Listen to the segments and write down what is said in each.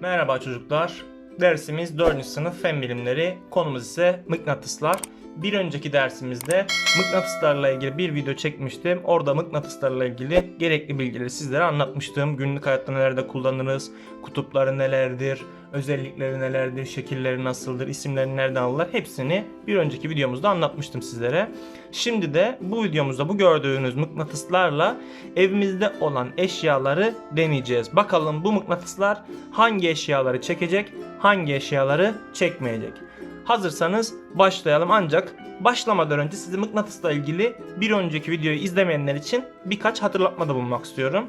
Merhaba çocuklar. Dersimiz 4. sınıf fen bilimleri. Konumuz ise mıknatıslar. Bir önceki dersimizde mıknatıslarla ilgili bir video çekmiştim. Orada mıknatıslarla ilgili gerekli bilgileri sizlere anlatmıştım. Günlük hayatta nelerde kullanırız, kutupları nelerdir, özellikleri nelerdir, şekilleri nasıldır, isimleri nereden alırlar hepsini bir önceki videomuzda anlatmıştım sizlere. Şimdi de bu videomuzda bu gördüğünüz mıknatıslarla evimizde olan eşyaları deneyeceğiz. Bakalım bu mıknatıslar hangi eşyaları çekecek, hangi eşyaları çekmeyecek. Hazırsanız başlayalım ancak başlamadan önce size mıknatısla ilgili bir önceki videoyu izlemeyenler için birkaç hatırlatmada bulunmak istiyorum.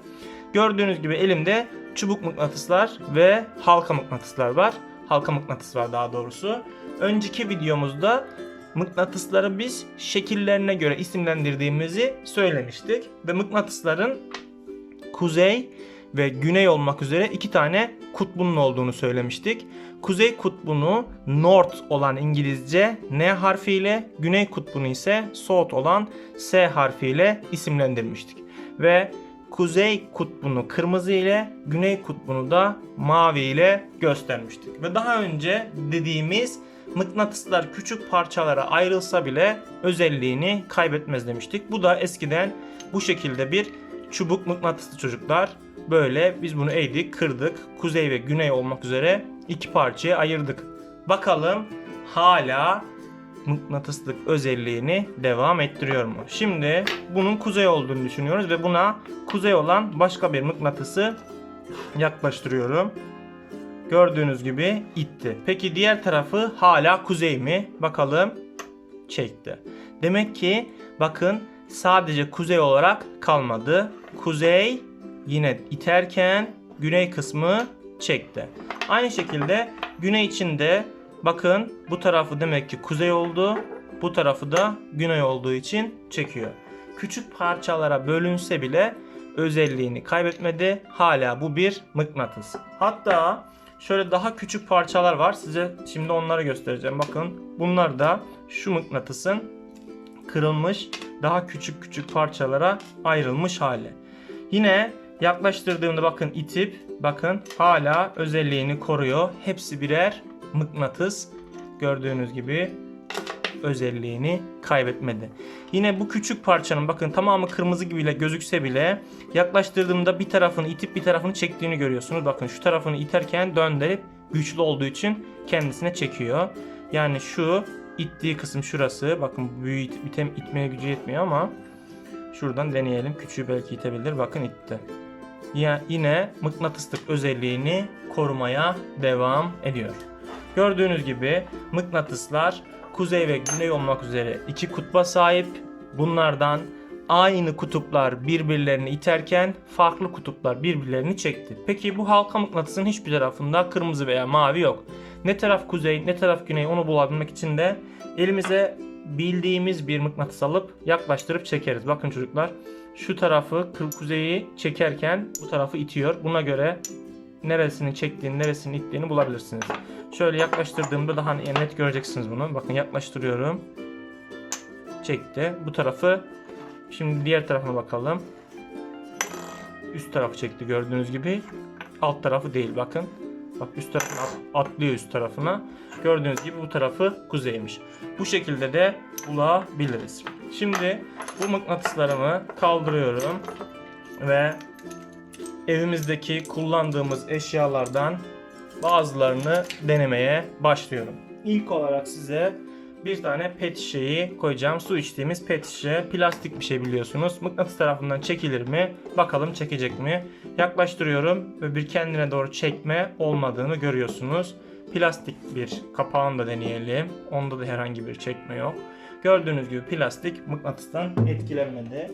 Gördüğünüz gibi elimde çubuk mıknatıslar ve halka mıknatıslar var. Halka mıknatıs var daha doğrusu. Önceki videomuzda mıknatısları biz şekillerine göre isimlendirdiğimizi söylemiştik. Ve mıknatısların kuzey ve güney olmak üzere iki tane kutbunun olduğunu söylemiştik. Kuzey kutbunu North olan İngilizce N harfiyle, güney kutbunu ise South olan S harfiyle isimlendirmiştik. Ve kuzey kutbunu kırmızı ile, güney kutbunu da mavi ile göstermiştik. Ve daha önce dediğimiz mıknatıslar küçük parçalara ayrılsa bile özelliğini kaybetmez demiştik. Bu da eskiden bu şekilde bir çubuk mıknatıslı çocuklar. Böyle biz bunu eğdik, kırdık. Kuzey ve güney olmak üzere iki parçaya ayırdık. Bakalım hala mıknatıslık özelliğini devam ettiriyor mu? Şimdi bunun kuzey olduğunu düşünüyoruz ve buna kuzey olan başka bir mıknatısı yaklaştırıyorum. Gördüğünüz gibi itti. Peki diğer tarafı hala kuzey mi? Bakalım. Çekti. Demek ki bakın sadece kuzey olarak kalmadı. Kuzey yine iterken güney kısmı çekti. Aynı şekilde güney için de bakın bu tarafı demek ki kuzey oldu. Bu tarafı da güney olduğu için çekiyor. Küçük parçalara bölünse bile özelliğini kaybetmedi. Hala bu bir mıknatıs. Hatta şöyle daha küçük parçalar var. Size şimdi onları göstereceğim. Bakın bunlar da şu mıknatısın kırılmış daha küçük küçük parçalara ayrılmış hali. Yine yaklaştırdığımda bakın itip bakın hala özelliğini koruyor. Hepsi birer mıknatıs. Gördüğünüz gibi özelliğini kaybetmedi. Yine bu küçük parçanın bakın tamamı kırmızı gibi gözükse bile yaklaştırdığımda bir tarafını itip bir tarafını çektiğini görüyorsunuz. Bakın şu tarafını iterken döndürüp güçlü olduğu için kendisine çekiyor. Yani şu ittiği kısım şurası. Bakın büyüğü it, item, itmeye gücü yetmiyor ama şuradan deneyelim. Küçüğü belki itebilir. Bakın itti. Yine mıknatıslık özelliğini korumaya devam ediyor. Gördüğünüz gibi mıknatıslar kuzey ve güney olmak üzere iki kutba sahip. Bunlardan aynı kutuplar birbirlerini iterken farklı kutuplar birbirlerini çekti. Peki bu halka mıknatısın hiçbir tarafında kırmızı veya mavi yok. Ne taraf kuzey ne taraf güney onu bulabilmek için de elimize bildiğimiz bir mıknatıs alıp yaklaştırıp çekeriz. Bakın çocuklar şu tarafı kuzeyi çekerken bu tarafı itiyor. Buna göre neresini çektiğini neresini ittiğini bulabilirsiniz. Şöyle yaklaştırdığımda daha net göreceksiniz bunu. Bakın yaklaştırıyorum. Çekti. Bu tarafı şimdi diğer tarafına bakalım. Üst tarafı çekti gördüğünüz gibi. Alt tarafı değil bakın. Bak üst tarafına at- atlıyor üst tarafına. Gördüğünüz gibi bu tarafı kuzeymiş. Bu şekilde de bulabiliriz. Şimdi bu mıknatıslarımı kaldırıyorum ve evimizdeki kullandığımız eşyalardan bazılarını denemeye başlıyorum. İlk olarak size bir tane pet şişeyi koyacağım. Su içtiğimiz pet şişe. Plastik bir şey biliyorsunuz. Mıknatıs tarafından çekilir mi? Bakalım çekecek mi? Yaklaştırıyorum ve bir kendine doğru çekme olmadığını görüyorsunuz. Plastik bir kapağını da deneyelim. Onda da herhangi bir çekme yok. Gördüğünüz gibi plastik mıknatıstan etkilenmedi.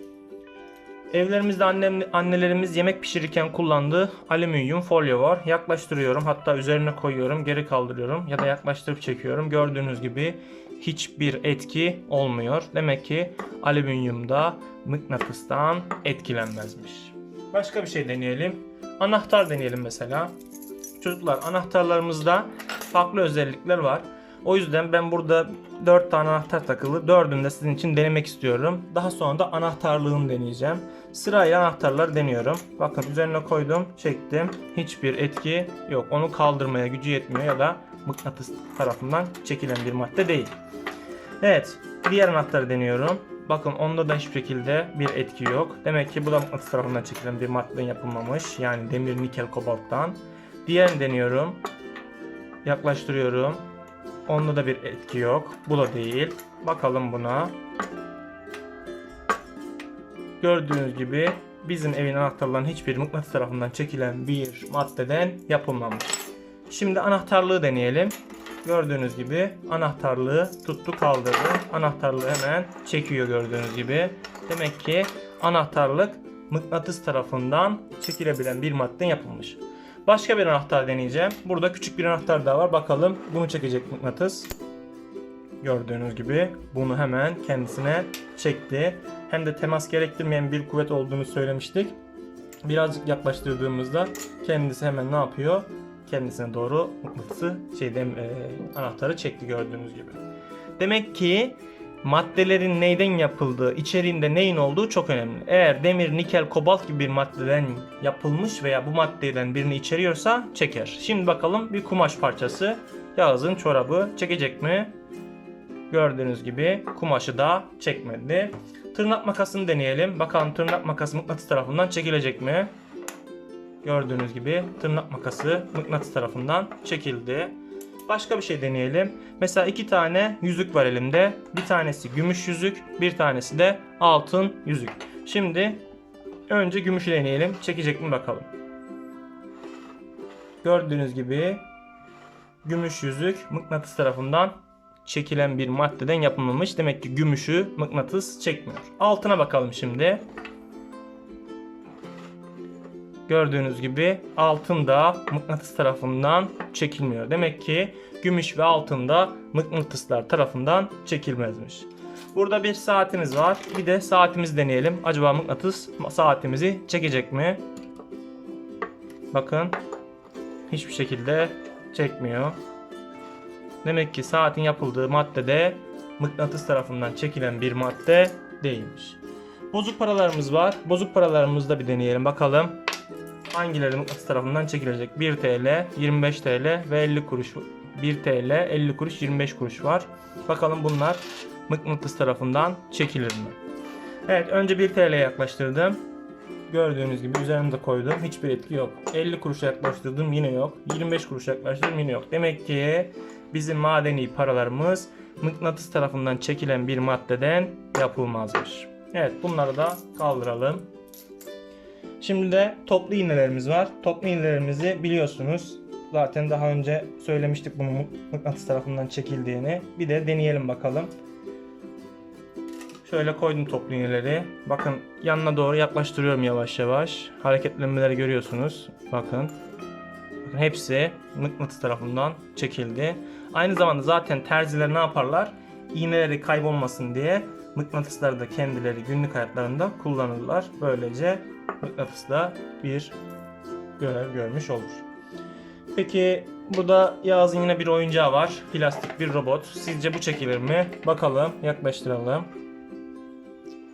Evlerimizde annem, annelerimiz yemek pişirirken kullandığı alüminyum folyo var. Yaklaştırıyorum hatta üzerine koyuyorum geri kaldırıyorum ya da yaklaştırıp çekiyorum. Gördüğünüz gibi hiçbir etki olmuyor. Demek ki alüminyumda mıknatıstan etkilenmezmiş. Başka bir şey deneyelim. Anahtar deneyelim mesela. Çocuklar anahtarlarımızda farklı özellikler var. O yüzden ben burada 4 tane anahtar takılı. Dördünü de sizin için denemek istiyorum. Daha sonra da anahtarlığını deneyeceğim. Sırayla anahtarları deniyorum. Bakın üzerine koydum, çektim. Hiçbir etki yok. Onu kaldırmaya gücü yetmiyor ya da mıknatıs tarafından çekilen bir madde değil. Evet, diğer anahtarı deniyorum. Bakın onda da hiçbir şekilde bir etki yok. Demek ki bu da mıknatıs tarafından çekilen bir maddeden yapılmamış. Yani demir, nikel, kobalttan. Diğerini deniyorum. Yaklaştırıyorum. Onda da bir etki yok. Bu da değil. Bakalım buna. Gördüğünüz gibi bizim evin anahtarlarının hiçbir mıknatıs tarafından çekilen bir maddeden yapılmamış. Şimdi anahtarlığı deneyelim. Gördüğünüz gibi anahtarlığı tuttu kaldırdı. Anahtarlığı hemen çekiyor gördüğünüz gibi. Demek ki anahtarlık mıknatıs tarafından çekilebilen bir maddeden yapılmış. Başka bir anahtar deneyeceğim. Burada küçük bir anahtar daha var. Bakalım bunu çekecek mıknatıs. Gördüğünüz gibi bunu hemen kendisine çekti. Hem de temas gerektirmeyen bir kuvvet olduğunu söylemiştik. Birazcık yaklaştırdığımızda kendisi hemen ne yapıyor? Kendisine doğru mıknatısı şeyden e, anahtarı çekti gördüğünüz gibi. Demek ki maddelerin neyden yapıldığı, içeriğinde neyin olduğu çok önemli. Eğer demir, nikel, kobalt gibi bir maddeden yapılmış veya bu maddeden birini içeriyorsa çeker. Şimdi bakalım bir kumaş parçası Yağız'ın çorabı çekecek mi? Gördüğünüz gibi kumaşı da çekmedi. Tırnak makasını deneyelim. Bakalım tırnak makası mıknatıs tarafından çekilecek mi? Gördüğünüz gibi tırnak makası mıknatıs tarafından çekildi. Başka bir şey deneyelim. Mesela iki tane yüzük var elimde. Bir tanesi gümüş yüzük, bir tanesi de altın yüzük. Şimdi önce gümüşü deneyelim. Çekecek mi bakalım. Gördüğünüz gibi gümüş yüzük mıknatıs tarafından çekilen bir maddeden yapılmamış. Demek ki gümüşü mıknatıs çekmiyor. Altına bakalım şimdi. Gördüğünüz gibi altın da mıknatıs tarafından çekilmiyor. Demek ki gümüş ve altın da mıknatıslar tarafından çekilmezmiş. Burada bir saatimiz var. Bir de saatimizi deneyelim. Acaba mıknatıs saatimizi çekecek mi? Bakın. Hiçbir şekilde çekmiyor. Demek ki saatin yapıldığı madde de mıknatıs tarafından çekilen bir madde değilmiş. Bozuk paralarımız var. Bozuk paralarımızı da bir deneyelim bakalım. Hangileri mıknatıs tarafından çekilecek? 1 TL, 25 TL ve 50 kuruş. 1 TL, 50 kuruş, 25 kuruş var. Bakalım bunlar mıknatıs tarafından çekilir mi? Evet önce 1 TL'ye yaklaştırdım. Gördüğünüz gibi üzerine de koydum. Hiçbir etki yok. 50 kuruşa yaklaştırdım yine yok. 25 kuruşa yaklaştırdım yine yok. Demek ki bizim madeni paralarımız mıknatıs tarafından çekilen bir maddeden yapılmazmış. Evet bunları da kaldıralım. Şimdi de toplu iğnelerimiz var. Toplu iğnelerimizi biliyorsunuz. Zaten daha önce söylemiştik bunun mıknatıs tarafından çekildiğini. Bir de deneyelim bakalım. Şöyle koydum toplu iğneleri. Bakın yanına doğru yaklaştırıyorum yavaş yavaş. Hareketlenmeleri görüyorsunuz. Bakın. Bakın hepsi mıknatıs tarafından çekildi. Aynı zamanda zaten terziler ne yaparlar? İğneleri kaybolmasın diye mıknatısları da kendileri günlük hayatlarında kullanırlar. Böylece mıknatıs da bir görev görmüş olur. Peki burada Yağız'ın yine bir oyuncağı var. Plastik bir robot. Sizce bu çekilir mi? Bakalım yaklaştıralım.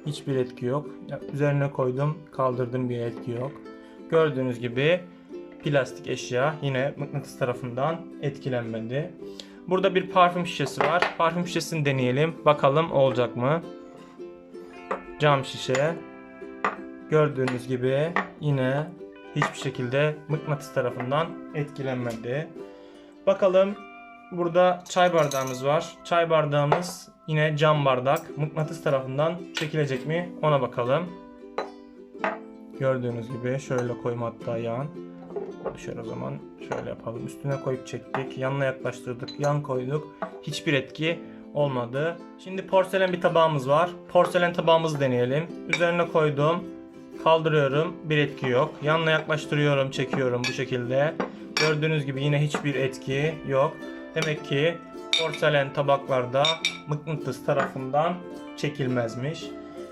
Hiçbir etki yok. Üzerine koydum kaldırdım bir etki yok. Gördüğünüz gibi plastik eşya yine mıknatıs tarafından etkilenmedi. Burada bir parfüm şişesi var. Parfüm şişesini deneyelim. Bakalım olacak mı? Cam şişe. Gördüğünüz gibi yine hiçbir şekilde mıknatıs tarafından etkilenmedi. Bakalım burada çay bardağımız var. Çay bardağımız yine cam bardak. Mıknatıs tarafından çekilecek mi ona bakalım. Gördüğünüz gibi şöyle koyayım hatta yan. Şöyle o zaman şöyle yapalım. Üstüne koyup çektik. Yanına yaklaştırdık. Yan koyduk. Hiçbir etki olmadı. Şimdi porselen bir tabağımız var. Porselen tabağımızı deneyelim. Üzerine koydum. Kaldırıyorum. Bir etki yok. Yanına yaklaştırıyorum. Çekiyorum bu şekilde. Gördüğünüz gibi yine hiçbir etki yok. Demek ki porselen tabaklarda mıknatıs tarafından çekilmezmiş.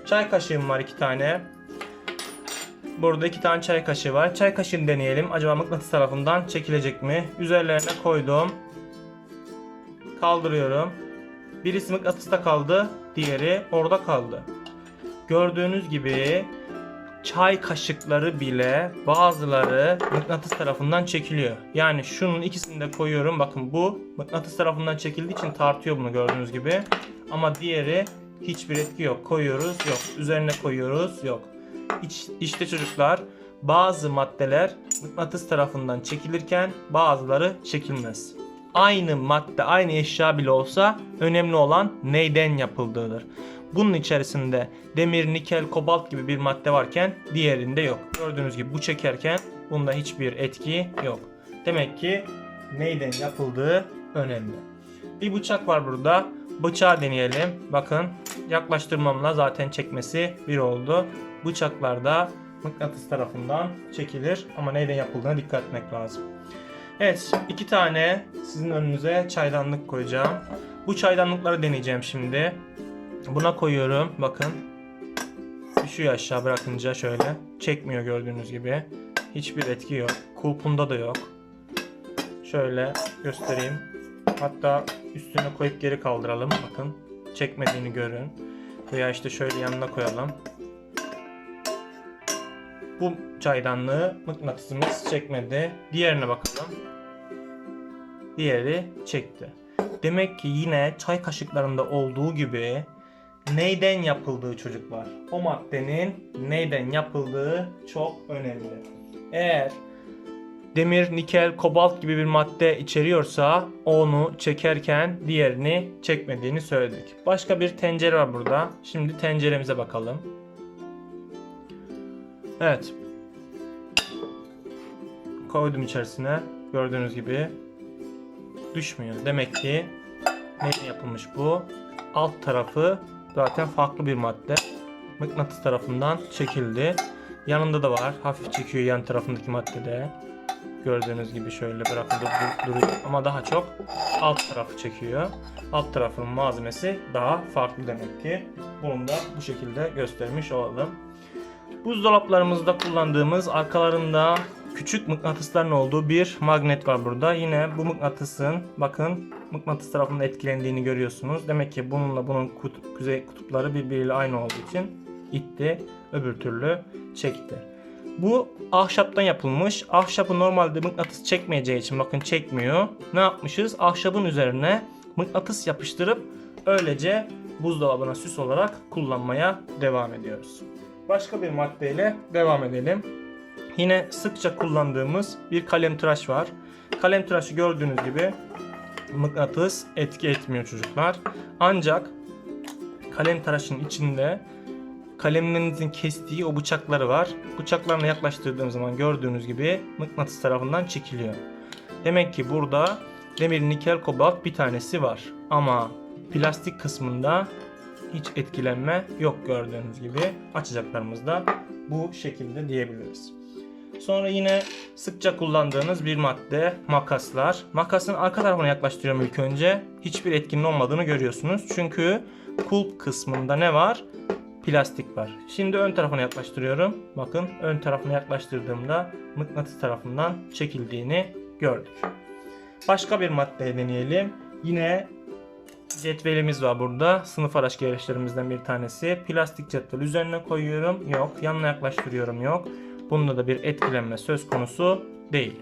Çay kaşığım var iki tane. Burada iki tane çay kaşığı var. Çay kaşığını deneyelim. Acaba mıknatıs tarafından çekilecek mi? Üzerlerine koydum. kaldırıyorum. Birisi mıknatısta kaldı, diğeri orada kaldı. Gördüğünüz gibi çay kaşıkları bile bazıları mıknatıs tarafından çekiliyor. Yani şunun ikisini de koyuyorum. Bakın bu mıknatıs tarafından çekildiği için tartıyor bunu gördüğünüz gibi. Ama diğeri hiçbir etki yok. Koyuyoruz yok. Üzerine koyuyoruz yok. İç, işte çocuklar bazı maddeler mıknatıs tarafından çekilirken bazıları çekilmez. Aynı madde, aynı eşya bile olsa önemli olan neyden yapıldığıdır. Bunun içerisinde demir, nikel, kobalt gibi bir madde varken diğerinde yok. Gördüğünüz gibi bu çekerken bunda hiçbir etki yok. Demek ki neyden yapıldığı önemli. Bir bıçak var burada. Bıçağı deneyelim. Bakın yaklaştırmamla zaten çekmesi bir oldu. Bıçaklarda mıknatıs tarafından çekilir ama neyden yapıldığına dikkat etmek lazım. Evet iki tane sizin önünüze çaydanlık koyacağım. Bu çaydanlıkları deneyeceğim şimdi. Buna koyuyorum. Bakın. Düşüyor aşağı bırakınca şöyle. Çekmiyor gördüğünüz gibi. Hiçbir etki yok. Kulpunda da yok. Şöyle göstereyim. Hatta üstüne koyup geri kaldıralım. Bakın. Çekmediğini görün. Veya işte şöyle yanına koyalım. Bu çaydanlığı mıknatısımız çekmedi. Diğerine bakalım. Diğeri çekti. Demek ki yine çay kaşıklarında olduğu gibi neyden yapıldığı çocuklar. O maddenin neyden yapıldığı çok önemli. Eğer demir, nikel, kobalt gibi bir madde içeriyorsa onu çekerken diğerini çekmediğini söyledik. Başka bir tencere var burada. Şimdi tenceremize bakalım. Evet. Koydum içerisine. Gördüğünüz gibi düşmüyor. Demek ki neyden yapılmış bu? Alt tarafı zaten farklı bir madde. Mıknatıs tarafından çekildi. Yanında da var. Hafif çekiyor yan tarafındaki maddede. Gördüğünüz gibi şöyle bırakın dur- duruyor. Ama daha çok alt tarafı çekiyor. Alt tarafının malzemesi daha farklı demek ki. Bunu da bu şekilde göstermiş olalım. Buzdolaplarımızda kullandığımız arkalarında küçük mıknatısların olduğu bir magnet var burada. Yine bu mıknatısın bakın mıknatıs tarafında etkilendiğini görüyorsunuz. Demek ki bununla bunun kut- kuzey kutupları birbiriyle aynı olduğu için itti. Öbür türlü çekti. Bu ahşaptan yapılmış. Ahşabı normalde mıknatıs çekmeyeceği için bakın çekmiyor. Ne yapmışız? Ahşabın üzerine mıknatıs yapıştırıp öylece buzdolabına süs olarak kullanmaya devam ediyoruz. Başka bir maddeyle devam edelim. Yine sıkça kullandığımız bir kalem tıraş var. Kalem tıraşı gördüğünüz gibi mıknatıs etki etmiyor çocuklar. Ancak kalem tıraşın içinde kalemlerinizin kestiği o bıçakları var. Bıçaklarına yaklaştırdığım zaman gördüğünüz gibi mıknatıs tarafından çekiliyor. Demek ki burada demir, nikel, kobalt bir tanesi var. Ama plastik kısmında hiç etkilenme yok gördüğünüz gibi. Açacaklarımızda bu şekilde diyebiliriz. Sonra yine sıkça kullandığınız bir madde makaslar. Makasın arka tarafına yaklaştırıyorum ilk önce. Hiçbir etkinin olmadığını görüyorsunuz. Çünkü kulp kısmında ne var? Plastik var. Şimdi ön tarafına yaklaştırıyorum. Bakın ön tarafına yaklaştırdığımda mıknatıs tarafından çekildiğini gördük. Başka bir madde deneyelim. Yine cetvelimiz var burada. Sınıf araç gereçlerimizden bir tanesi. Plastik cetvel üzerine koyuyorum. Yok. Yanına yaklaştırıyorum. Yok. Bunda da bir etkilenme söz konusu değil.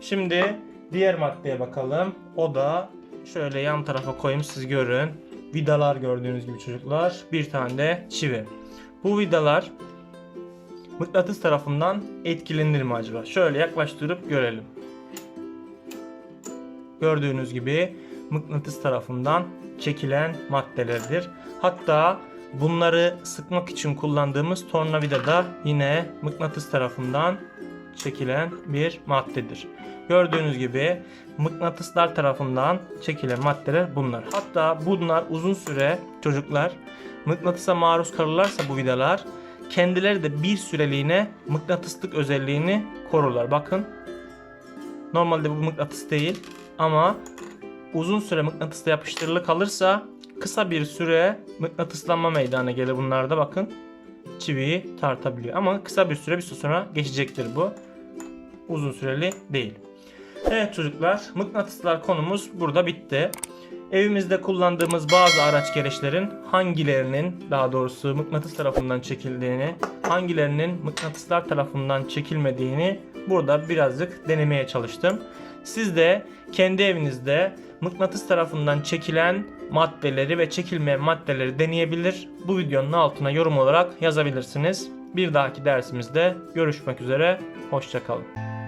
Şimdi diğer maddeye bakalım. O da şöyle yan tarafa koyayım siz görün. Vidalar gördüğünüz gibi çocuklar. Bir tane de çivi. Bu vidalar mıknatıs tarafından etkilenir mi acaba? Şöyle yaklaştırıp görelim. Gördüğünüz gibi mıknatıs tarafından çekilen maddelerdir. Hatta bunları sıkmak için kullandığımız tornavida da yine mıknatıs tarafından çekilen bir maddedir. Gördüğünüz gibi mıknatıslar tarafından çekilen maddeler bunlar. Hatta bunlar uzun süre çocuklar mıknatısa maruz kalırlarsa bu vidalar kendileri de bir süreliğine mıknatıslık özelliğini korurlar. Bakın normalde bu mıknatıs değil ama uzun süre mıknatısta yapıştırılı kalırsa kısa bir süre mıknatıslanma meydana gelir bunlarda bakın. Çiviyi tartabiliyor ama kısa bir süre bir süre sonra geçecektir bu. Uzun süreli değil. Evet çocuklar mıknatıslar konumuz burada bitti. Evimizde kullandığımız bazı araç gereçlerin hangilerinin daha doğrusu mıknatıs tarafından çekildiğini, hangilerinin mıknatıslar tarafından çekilmediğini burada birazcık denemeye çalıştım. Siz de kendi evinizde mıknatıs tarafından çekilen maddeleri ve çekilmeyen maddeleri deneyebilir. Bu videonun altına yorum olarak yazabilirsiniz. Bir dahaki dersimizde görüşmek üzere. Hoşçakalın.